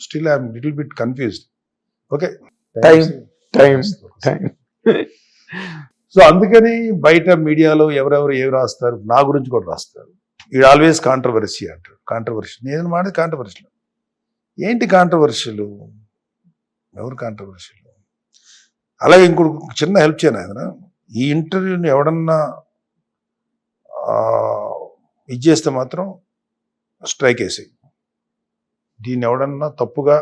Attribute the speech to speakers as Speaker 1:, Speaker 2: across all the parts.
Speaker 1: Still I'm little bit confused okay
Speaker 2: Time, time time
Speaker 1: so అందుకని బయట మీడియాలో ఎవరెవరు ఏవి రాస్తారు? నా గురించి కూడా రాస్తారు. ఇది ఆల్వేస్ కాంట్రవర్సీ అంటారు. కాంట్రవర్షి నేను మాట కాంట్రవర్షియల్ ఏంటి కాంట్రవర్షియల్ ఎవరు కాంట్రవర్షియల్ అలాగే ఇంకొక చిన్న హెల్ప్ చేయను ఆయన ఈ ఇంటర్వ్యూని ఎవడన్నా ఇది చేస్తే మాత్రం స్ట్రైక్ వేసి దీన్ని ఎవడన్నా తప్పుగా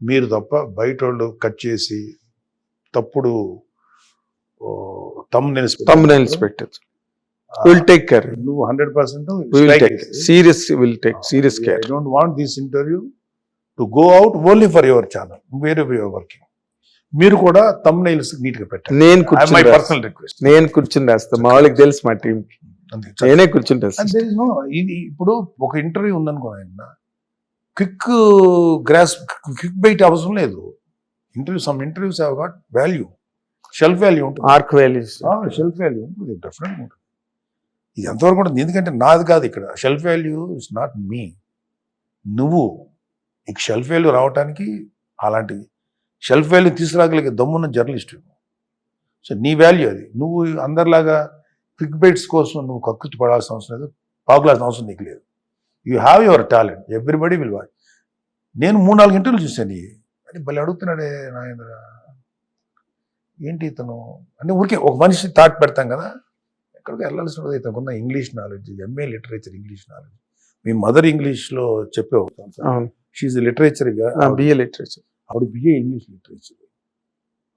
Speaker 1: మీరు తప్ప బయట వాళ్ళు కట్ చేసి తప్పుడు తమ్
Speaker 2: తమ్ నైల్స్ పెట్టచ్చు విల్ టేక్ కేర్
Speaker 1: నువ్వు hundred percent
Speaker 2: serious will take serious
Speaker 1: I
Speaker 2: care
Speaker 1: don't want this interview to go out only for your channel వేరే యువర్ వర్కింగ్ మీరు కూడా తమ్ నైల్స్ నీట్గా పెట్టండి
Speaker 2: నేను
Speaker 1: మై. పర్సనల్ రిక్వెస్ట్
Speaker 2: నేను కూర్చుని రాస్తా. మా వాళ్ళకి తెలుసు మా టీం నేనే
Speaker 1: ఇది ఇప్పుడు ఒక ఇంటర్వ్యూ ఉందనుకో ఆయన. క్విక్ గ్రాస్ క్విక్ బైట్ అవసరం లేదు. Interview some interviews have got value shelf value ఉంటుంది.
Speaker 2: ఆర్క్ వాల్యూస్
Speaker 1: షెల్ఫ్ వాల్యూ ఉంటుంది డెఫినెట్గా ఉంటుంది. ఇది ఎంతవరకు ఉంటుంది? ఎందుకంటే నాది కాదు ఇక్కడ. షెల్ఫ్ వాల్యూ ఇస్ నాట్ మీ నువ్వు నీకు షెల్ఫ్ వాల్యూ రావడానికి అలాంటి షెల్ఫ్ వాల్యూ తీసుకురాగలిగే దమ్మున్న జర్నలిస్ట్ సో నీ వాల్యూ అది. నువ్వు అందరిలాగా క్విక్ బైట్స్ కోసం నువ్వు కక్కుర్తి పడాల్సిన అవసరం లేదు పాకులాల్సిన అవసరం నీకు లేదు. You have your talent everybody will watch నేను మూడు నాలుగు ఇంటర్వ్యూలు చూశాను. అని భలే అడుగుతున్నాడే నాయన. ఏంటి ఇతను? అంటే ఊరికే ఒక మనిషి థాట్ పెడతాం కదా. ఎక్కడికి వెళ్ళాల్సిన ఉంటుంది ఇతనుకున్న English knowledge MA literature English knowledge మీ మదర్ ఇంగ్లీష్లో చెప్పే
Speaker 2: అవును.
Speaker 1: షీఈ్ లిటరేచర్
Speaker 2: బిఏ లిటరేచర్
Speaker 1: ఆవిడ బిఏ ఇంగ్లీష్ లిటరేచర్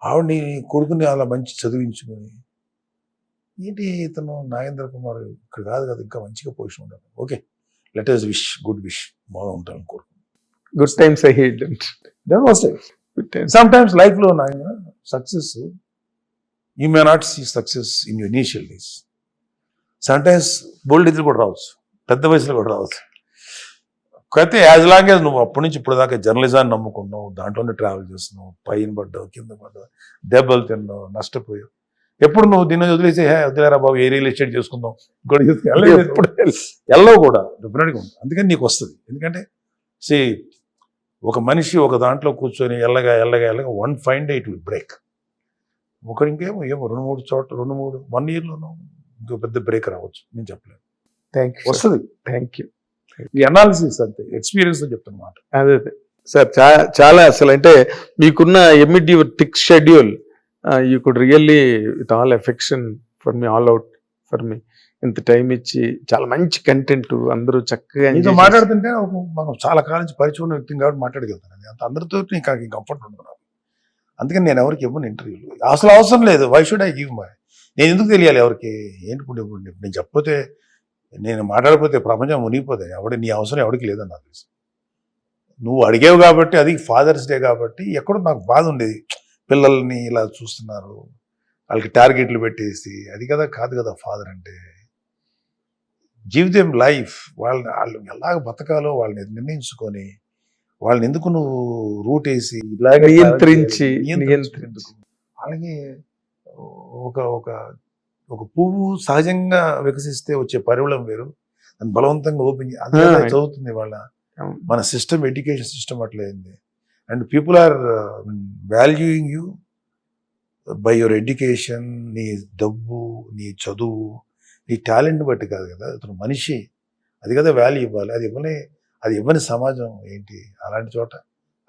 Speaker 1: ఆవిడని కొడుకుని అలా మంచి చదివించుకొని. ఏంటి ఇతను నాగేంద్ర కుమార్? ఇక్కడ కాదు కదా ఇంకా మంచిగా పొజిషన్ ఉండాలి. Okay let us wish good wish బాగుంటాను కోరుకుంటున్నాను
Speaker 2: good times I heed
Speaker 1: then was
Speaker 2: good
Speaker 1: sometimes లైఫ్లో నాయన success you may not see success in your initial days sometimes bold ఇదిలు కూడా రావచ్చు. పెద్ద వయసులో కూడా రావచ్చు. అయితే యాజ్ లాంగ్ యాజ్ నువ్వు అప్పటి నుంచి ఇప్పుడు దాకా జర్నలిజాన్ని నమ్ముకున్నావు దాంట్లోనే ట్రావెల్ చేస్తున్నావు పైన పడ్డావు కింద పడ్డావు దెబ్బలు తిన్నావు నష్టపోయావు. ఎప్పుడు నువ్వు దీన్ని వదిలేసి హే వదిలేరా బాబు ఏ రియల్ ఎస్టేట్ చేసుకుందాం? ఇంకోటి ఎప్పుడు. వెళ్ళవు కూడా. డెఫినెట్గా ఉంటుంది. అందుకని నీకు వస్తుంది. ఎందుకంటే సి ఒక మనిషి ఒక దాంట్లో కూర్చొని ఎల్లగా ఎల్లగా ఎల్లగా one fine day it will break ఒకటి ఇంకేమో ఏమో రెండు మూడు చోట్ల రెండు మూడు వన్ ఇయర్లోనూ ఇంకో పెద్ద బ్రేక్ రావచ్చు. నేను చెప్పలేను.
Speaker 2: థ్యాంక్ యూ
Speaker 1: వస్తుంది.
Speaker 2: థ్యాంక్ యూ
Speaker 1: ఈ అనాలిసిస్ అంతే. ఎక్స్పీరియన్స్ చెప్తున్నమాట
Speaker 2: అదే అదే. సార్ చా- చాలా అసలు అంటే మీకున్న your tick schedule you could really with all affection for me all out for me ఇంత టైం ఇచ్చి చాలా మంచి కంటెంట్ అందరూ చక్కగా
Speaker 1: మాట్లాడుతుంటే మనం చాలా కాలం నుంచి పరిచయం ఉన్న వ్యక్తిని కాబట్టి మాట్లాడగలుగుతాను. అంత అందరితో నీకు కంఫర్ట్ ఉండదు అందుకని నేను ఎవరికి ఇవ్వను ఇంటర్వ్యూలు అసలు అవసరం లేదు. Why should I give my నేను ఎందుకు తెలియాలి ఎవరికి? ఏంటి ఇప్పుడు ఇప్పుడు నేను చెప్పకపోతే నేను మాట్లాడకపోతే ప్రపంచం మునిగిపోతే ఎవడి నీ అవసరం ఎవరికి లేదని నాకు తెలుసు. నువ్వు అడిగావు కాబట్టి అది ఫాదర్స్ డే కాబట్టి ఎక్కడో నాకు బాధ ఉండేది. పిల్లల్ని ఇలా చూస్తున్నారు. వాళ్ళకి టార్గెట్లు పెట్టేసి అది కదా కాదు కదా ఫాదర్ అంటే. జీవితం లైఫ్. వాళ్ళని వాళ్ళు ఎలాగ బతకాలో వాళ్ళని నిర్ణయించుకొని వాళ్ళని ఎందుకు నువ్వు రూట్ వేసి ఇలాగ
Speaker 2: నియంత్రించి?
Speaker 1: వాళ్ళకి ఒక ఒక ఒక పువ్వు సహజంగా వికసిస్తే వచ్చే పరిమళం వేరు. దాన్ని బలవంతంగా ఓపెన్ అది. చదువుతుంది వాళ్ళ. మన system education system అట్లయింది and people are valuing you by your education నీ డబ్బు నీ చదువు నీ టాలెంట్ బట్టి కాదు కదా. అతను మనిషి అది కదా వాల్యూ ఇవ్వాలి. అది ఇవ్వని అది ఇవ్వని సమాజం ఏంటి? అలాంటి చోట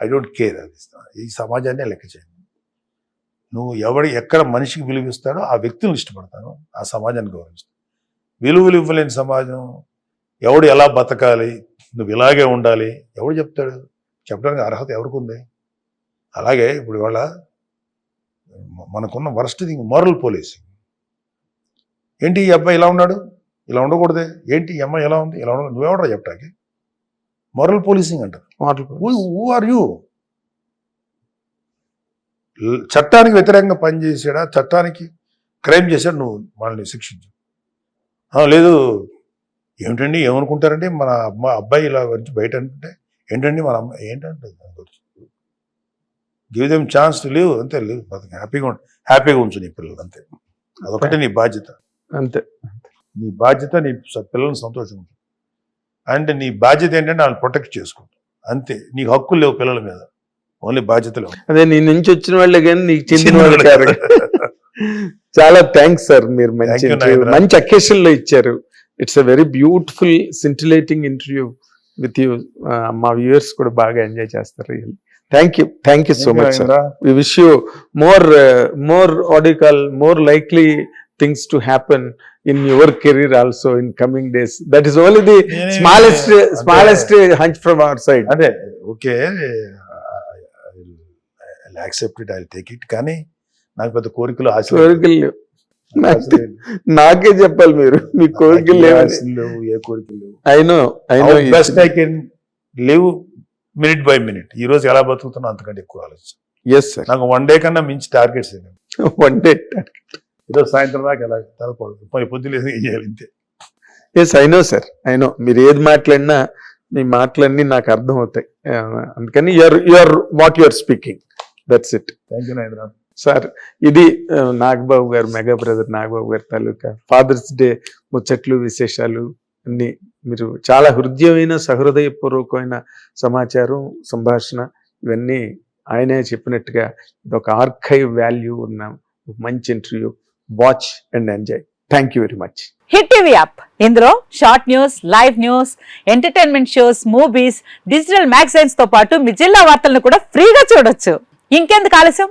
Speaker 1: ఐ డోంట్ కేర్ అది ఈ సమాజాన్ని లెక్క చేయండి. నువ్వు ఎవడి ఎక్కడ మనిషికి విలువిస్తాడో ఆ వ్యక్తిని ఇష్టపడతాను ఆ సమాజాన్ని గౌరవిస్తాను విలువలు ఇవ్వలేని సమాజం ఎవడు ఎలా బతకాలి నువ్వు ఇలాగే ఉండాలి ఎవడు చెప్తాడు? చెప్పడానికి అర్హత ఎవరికి ఉంది అలాగే ఇప్పుడు ఇవాళ మనకున్న వరస్ట్ థింగ్ మోరల్ పోలీసింగ్ ఏంటి ఈ అబ్బాయి ఇలా ఉన్నాడు? ఇలా ఉండకూడదే. ఏంటి ఈ అమ్మాయి ఎలా ఉంది? ఇలా ఉండదు నువ్వెవడరా చెప్పడానికి మోరల్ పోలీసింగ్ అంటారు. హూ ఆర్ యూ చట్టానికి వ్యతిరేకంగా పనిచేసాడా? చట్టానికి క్రైమ్ చేశాడు? నువ్వు వాళ్ళని శిక్షించు. లేదు. ఏమిటండి? ఏమనుకుంటారండి? మన అమ్మ అబ్బాయి ఇలా వచ్చి బయట అంటే ఏంటండి మన అమ్మాయి ఏంటంటే give them chance to live అంతే లివ్ బతక హ్యాపీగా ఉండు హ్యాపీగా ఉంచు నీ పిల్లలు అంతే. అదొకటే నీ బాధ్యత.
Speaker 2: అంతే.
Speaker 1: నీ బాధ్యత నీ పిల్లల్ని సంతోషం అండ్ నీ బాధ్యత ఏంటంటే వాళ్ళని ప్రొటెక్ట్ చేసుకుంటాం అంతే. నీకు హక్కులు లేవు పిల్లల మీద. ఓన్లీ బాధ్యతలు
Speaker 2: అదే నీ నుంచి వచ్చిన వాళ్ళే కానీ నీకు చెందిన వాళ్ళు కాదు. చాలా థ్యాంక్స్ సార్ మీరు మంచి. మంచి అకేషన్లో ఇచ్చారు. It's a very beautiful scintillating interview with you మా వ్యూయర్స్ కూడా బాగా ఎంజాయ్ చేస్తారు thank you thank you so much sir uh, what do you call more likely things to happen in your career also in coming days that is only the
Speaker 1: నేనే-
Speaker 2: smallest
Speaker 1: అంటే-
Speaker 2: smallest hunch from our side
Speaker 1: అదే okay accept it I take it కానీ నాకు పెద్ద కోరికలు ఆశ
Speaker 2: కోరికలు. నాకు- చెప్పాలి మీరు. మీ కోరికలు
Speaker 1: లేవు ఏ కోరికలు లేవు.
Speaker 2: I know I know
Speaker 1: best I can live minute by minute ఈ రోజు ఎలా బతుకుతున్నా అంతకంటే ఎక్కువ ఆలోచన.
Speaker 2: ఎస్ సార్
Speaker 1: నాకు వన్ డే కన్నా మించి టార్గెట్స్
Speaker 2: వన్ డే
Speaker 1: ఈరోజు సాయంత్రం దాకా ఎలా తలపడదు. మరి పొద్దులేదు ఏం చేయాలి ఇంతే
Speaker 2: yes I know sir I know మీరు ఏది మాట్లాడినా మీ మాటలన్నీ నాకు అర్థం అవుతాయి అందుకని you're you're what you're speaking that's it
Speaker 1: thank you Nagendra
Speaker 2: sir ఇది నాగబాబు గారు మెగా బ్రదర్ నాగబాబు గారి తాలూకా ఫాదర్స్ డే ముచ్చట్లు విశేషాలు అన్ని మీరు చాలా హృదయమైన సహృదయపూర్వకమైన సమాచారం సంభాషణ ఇవన్నీ ఆయనే చెప్పినట్టుగా ఇదొక ఆర్కైవ్ వాల్యూ ఉన్న మంచి interview. Watch and enjoy. Thank you very much.
Speaker 3: Hit TV app. ఇందులో short news live news entertainment shows movies digital మ్యాగజైన్స్తో పాటు మీ జిల్లా వార్తలను కూడా ఫ్రీగా చూడొచ్చు. ఇంకెందుకు ఆలస్యం?